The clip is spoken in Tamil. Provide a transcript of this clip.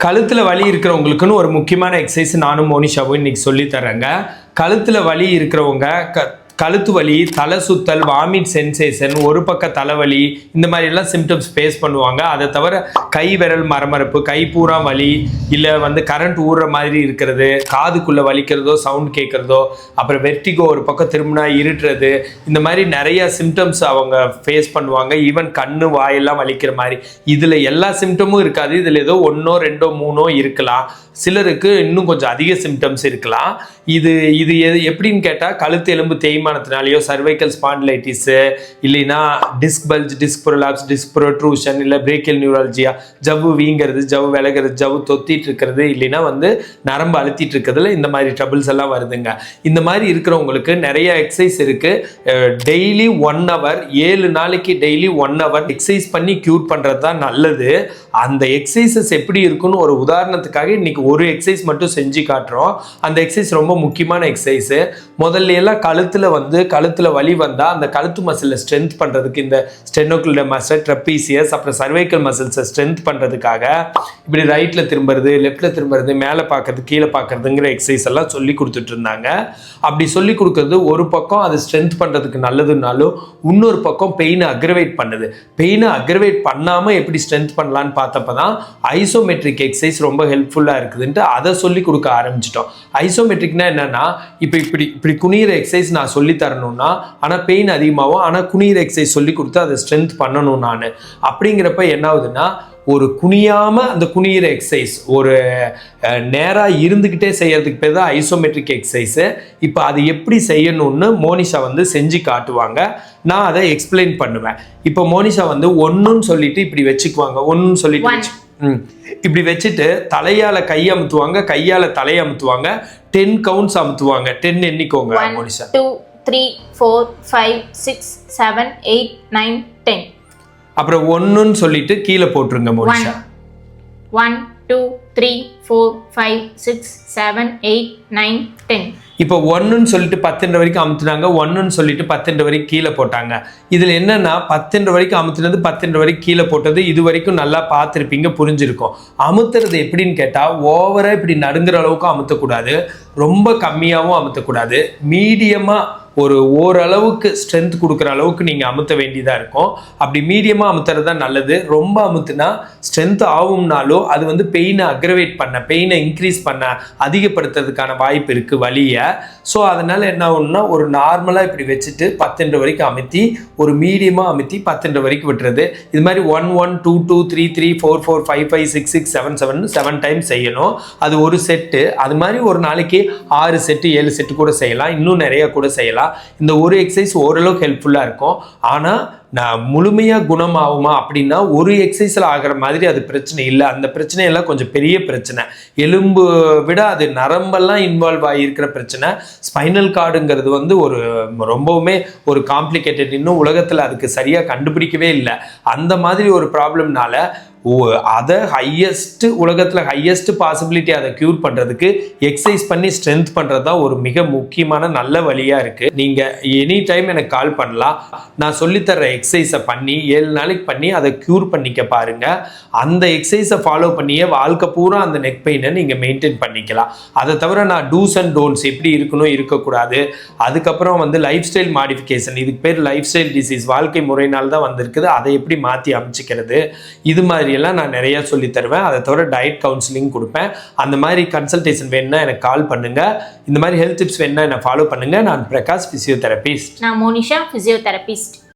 கழுத்தில் வலி இருக்கிறவங்களுக்குன்னு ஒரு முக்கியமான எக்ஸசைஸ் நானும் மோனிஷாவும் இன்னைக்கு சொல்லித்தரேங்க கழுத்தில் வலி இருக்கிறவங்க க கழுத்து வலி தலை சுத்தல் வாமிட் சென்சேஷன் ஒரு பக்க தலைவலி இந்த மாதிரி எல்லாம் சிம்டம்ஸ் ஃபேஸ் பண்ணுவாங்க. அதை தவிர கை விரல் மரமரப்பு கை பூரா வலி இல்லை வந்து கரண்ட் ஊடுற மாதிரி இருக்கிறது காதுக்குள்ளே வலிக்கிறதோ சவுண்ட் கேட்குறதோ அப்புறம் வெர்டிகோ ஒரு பக்கம் திரும்பினா இருட்டுறது இந்த மாதிரி நிறைய சிம்டம்ஸ் அவங்க ஃபேஸ் பண்ணுவாங்க. ஈவன் கண்ணு வாயெல்லாம் வலிக்கிற மாதிரி. இதில் எல்லா சிம்டமும் இருக்காது. இதில் ஏதோ ஒன்றோ ரெண்டோ மூணோ இருக்கலாம். சிலருக்கு இன்னும் கொஞ்சம் அதிக சிம்டம்ஸ் இருக்கலாம். இது இது எது எப்படின்னு கேட்டால் கழுத்து எலும்பு தேய்மானத்தினாலேயோ சர்வைக்கல் ஸ்பாண்டிலைட்டிஸு இல்லைன்னா disc bulge disc prolapse disc protrusion இல்லை பிரேக்கல் நியூராலஜியா ஜவ்வு வீங்கிறது ஜவ்வு விலகிறது ஜவ்வு தொத்திட்டு இருக்கிறது இல்லைன்னா வந்து நரம்பு அழுத்திட்டு இருக்கிறதுல இந்த மாதிரி ட்ரபிள்ஸ் எல்லாம் வருதுங்க. இந்த மாதிரி இருக்கிறவங்களுக்கு நிறைய எக்ஸசைஸ் இருக்கு. டெய்லி ஒன் ஹவர் ஏழு நாளைக்கு டெய்லி ஒன் ஹவர் எக்ஸசைஸ் பண்ணி க்யூர் பண்ணுறது தான் நல்லது. அந்த எக்ஸசைசஸ் எப்படி இருக்குன்னு ஒரு உதாரணத்துக்காக இன்னைக்கு ஒரு எக்ஸசைஸ் மட்டும் செஞ்சு காட்டுறோம். அந்த எக்ஸசைஸ் ரொம்ப முக்கியமான எக்ஸசைஸு முதல்ல எல்லாம் கழுத்தில் வந்து வந்து கழுத்தில் வலி வந்தால் அந்த கழுத்து மசிலை ஸ்ட்ரென்த் பண்ணுறதுக்கு இந்த ஸ்டெனோக்குள்ள மசில் ட்ரப்பீசியஸ் அப்புறம் சர்வைக்கல் மசில்ஸை ஸ்ட்ரென்த் பண்ணுறதுக்காக இப்படி ரைட்டில் திரும்புறது லெஃப்ட்டில் திரும்புறது மேலே பார்க்கறது கீழே பார்க்கறதுங்கிற எக்ஸசைஸ் எல்லாம் சொல்லி கொடுத்துட்டு இருந்தாங்க. அப்படி சொல்லி கொடுக்கறது ஒரு பக்கம் அது ஸ்ட்ரென்த் பண்ணுறதுக்கு நல்லதுனாலும் இன்னொரு பக்கம் பெயினை அக்ரவேட் பண்ணுது. பெயினை அக்ரவேட் பண்ணாமல் எப்படி ஸ்ட்ரென்த் பண்ணலான்னு பார்த்தப்ப தான் ஐசோமெட்ரிக் எக்ஸசைஸ் ரொம்ப ஹெல்ப்ஃபுல்லாக இருக்குதுன்ட்டு அதை சொல்லி கொடுக்க ஆரம்பிச்சிட்டோம். ஐசோமெட்ரிக்னா என்னென்னா இப்போ இப்படி இப்படி குனிகிற எக்ஸசைஸ் நான் சொல்லி தரணும்னா ஆனால் பெயின் அதிகமாகும் ஆனால் குனிகிற எக்ஸசைஸ் சொல்லி கொடுத்து அதை ஸ்ட்ரென்த் பண்ணணும் நான். அப்படிங்கிறப்ப என்ன ஆகுதுன்னா ஒரு குனியாம அந்த குனியிற எக்ஸசைஸ் ஒரு அஹ், நேரா இருந்துக்கிட்டே செய்யறதுக்கு பேர் தான் ஐசோமெட்ரிக் எக்ஸசைஸு இப்போ அது எப்படி செய்யணும்னு மோனிஷா வந்து செஞ்சு காட்டுவாங்க. நான் அதை எக்ஸ்பிளைன் பண்ணுவேன். இப்போ மோனிஷா வந்து ஒன்றுன்னு சொல்லிட்டு இப்படி வச்சுக்குவாங்க. ஒன்றுன்னு சொல்லிட்டு. இப்படி வச்சுட்டு தலையால கை அமுத்துவாங்க கையால தலை அமுத்துவாங்க டென் கவுண்ட்ஸ் அமுத்துவாங்க. Ten எண்ணிக்கோங்க Monisha. Three four five six seven eight nine ten அப்புறம் ஒன்றுன்னு சொல்லிட்டு கீழே போட்டுருங்க Monisha. One two three four five six seven eight nine ten இப்போ ஒன்றுன்னு சொல்லிட்டு பத்துன்ற வரைக்கும் அமுத்துனாங்க ஒன்றுன்னு சொல்லிட்டு பத்துன்ற வரைக்கும் கீழே போட்டாங்க. இதில் என்னன்னா பத்துன்ற வரைக்கும் அமுத்துனது பத்துன்ற வரைக்கும் கீழே போட்டது இது வரைக்கும் நல்லா பார்த்துருப்பீங்க புரிஞ்சிருக்கும். அமுத்துறது எப்படின்னு கேட்டால் ஓவராக இப்படி நடுங்குற அளவுக்கு அமுத்தக்கூடாது ரொம்ப கம்மியாகவும் அமுத்தக்கூடாது மீடியமாக ஒரு ஓரளவுக்கு ஸ்ட்ரென்த் கொடுக்குற அளவுக்கு நீங்கள் அமுத்த வேண்டியதாக இருக்கும். அப்படி மீடியமாக அமுத்துறது தான் நல்லது. ரொம்ப அமுத்துனா ஸ்ட்ரென்த் ஆகும்னாலும் அது வந்து பெயினை அக்ரவேட் பண்ண பெயினை இன்க்ரீஸ் பண்ண அதிகப்படுத்துறதுக்கான வாய்ப்பு இருக்குது வழியை ஸோ அதனால் என்ன ஆகும்னா ஒரு நார்மலாக இப்படி வச்சுட்டு பத்துன்ற வரைக்கும் அமுத்தி ஒரு மீடியமாக அமுத்தி பத்துன்ற வரைக்கும் விட்டுறது. இது மாதிரி one one two two three three four four five five six six seven seven seven time செய்யணும். அது ஒரு செட்டு அது மாதிரி ஒரு நாளைக்கு ஆறு செட்டு ஏழு செட்டு கூட செய்யலாம். இன்னும் நிறைய கூட செய்யலாம். இந்த ஒரு எக்ஸசைஸ் ஓரளவுக்கு ஹெல்ப்ஃபுல்லாக இருக்கும். ஆனால் நான் முழுமையாக குணமாகுமா அப்படின்னா ஒரு எக்ஸசைஸில் ஆகிற மாதிரி அது பிரச்சனை இல்லை. அந்த பிரச்சனையெல்லாம் கொஞ்சம் பெரிய பிரச்சனை. எலும்பு விட அது நரம்பெல்லாம் இன்வால்வ் ஆகியிருக்கிற பிரச்சனை. ஸ்பைனல் கார்டுங்கிறது வந்து ஒரு ரொம்பவுமே ஒரு காம்ப்ளிகேட்டட் இன்னும் உலகத்தில் அதுக்கு சரியாக கண்டுபிடிக்கவே இல்லை. அந்த மாதிரி ஒரு ப்ராப்ளம்னால அதை ஹையஸ்ட் உலகத்தில் ஹையஸ்ட் பாசிபிலிட்டி அதை க்யூர் பண்ணுறதுக்கு எக்ஸசைஸ் பண்ணி ஸ்ட்ரென்த் பண்ணுறது தான் ஒரு மிக முக்கியமான நல்ல வழியாக இருக்குது நீங்கள் எனி டைம் எனக்கு கால் பண்ணலாம். நான் சொல்லித்தர எக்ஸசைஸை பண்ணி ஏழு நாளைக்கு பண்ணி அதை க்யூர் பண்ணிக்க பாருங்கள் அந்த எக்ஸசைஸை ஃபாலோ பண்ணியே வாழ்க்கை பூரா அந்த நெக் பெயினை நீங்கள் மெயின்டைன் பண்ணிக்கலாம். அதை தவிர நான் டூஸ் அண்ட் டோன்ட்ஸ் எப்படி இருக்கணும் இருக்கக்கூடாது. அதுக்கப்புறம் வந்து லைஃப் ஸ்டைல் மாடிஃபிகேஷன் இதுக்கு பேர் லைஃப் ஸ்டைல் டிசீஸ் வாழ்க்கை முறையினால் தான் வந்திருக்குது. அதை எப்படி மாற்றி அமைச்சிக்கிறது? இது மாதிரி மாதிரியெல்லாம் நான் நிறைய சொல்லி தருவேன். அதை தவிர டயட் கவுன்சிலிங் கொடுப்பேன். அந்த மாதிரி கன்சல்டேஷன் வேணும்னா எனக்கு கால் பண்ணுங்க. இந்த மாதிரி ஹெல்த் டிப்ஸ் வேணும்னா என்னை ஃபாலோ பண்ணுங்க. நான் பிரகாஷ் பிசியோதெரபிஸ்ட் நான் மோனிஷா ஃபிசியோதெரபிஸ்ட்